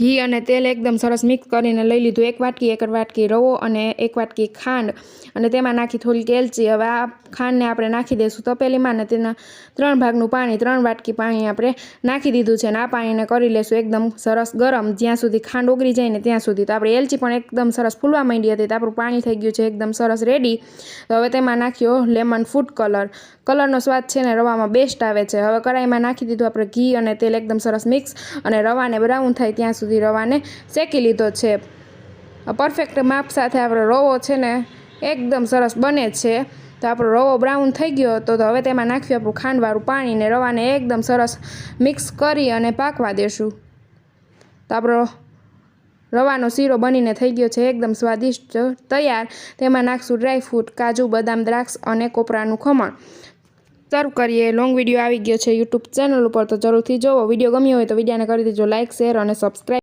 ઘી અને તેલ એકદમ સરસ મિક્સ કરીને લઈ લીધું. એક વાટકી એક વાટકી રવો અને એક વાટકી ખાંડ. અને તેમાં નાખી થોડીક એલચી હવે આ ખાંડને આપણે નાખી દઈશું તપેલીમાં અને તેના ત્રણ ભાગનું પાણી, ત્રણ વાટકી પાણી આપણે નાખી દીધું છે. અને આ પાણીને કરી લેશું એકદમ સરસ ગરમ. જ્યાં સુધી ખાંડ ઓગળી જાય ને ત્યાં સુધી. તો આપણે એલચી પણ એકદમ સરસ ફૂલવા માંડી હતી. તો આપણું પાણી થઈ ગયું છે એકદમ સરસ રેડી તો હવે તેમાં નાખ્યો લેમન ફૂડ કલર કલરનો સ્વાદ છે ને રવામાં બેસ્ટ આવે છે. હવે કડાઈમાં નાખી દીધું આપણે ઘી અને તેલ એકદમ સરસ મિક્સ અને રવાને બ્રાઉન થાય ત્યાં સુધી રવાને શેકી લીધો છે. પરફેક્ટ માપ સાથે આપણો રવો છે ને, એકદમ સરસ બને છે. તો આપણો રવો બ્રાઉન થઈ ગયો હતો, તો હવે તેમાં નાખ્યું આપણું ખાંડવાળું પાણી ને રવાને એકદમ સરસ મિક્સ કરી અને પાકવા દેશું. તો આપણો રવાનો શીરો બનીને થઈ ગયો છે, એકદમ સ્વાદિષ્ટ, તૈયાર. તેમાં નાખશું ડ્રાયફ્રૂટ કાજુ, બદામ, દ્રાક્ષ અને કોપરાનું ખમણ. સર્વ કરીએ. લોંગ વીડિયો આવી ગયો છે યુટ્યુબ ચેનલ ઉપર, તો જરૂરથી જોવો. વીડિયો ગમ્યો હોય તો વિડીયોને કરી દેજો લાઇક શેર અને સબસ્ક્રાઈબ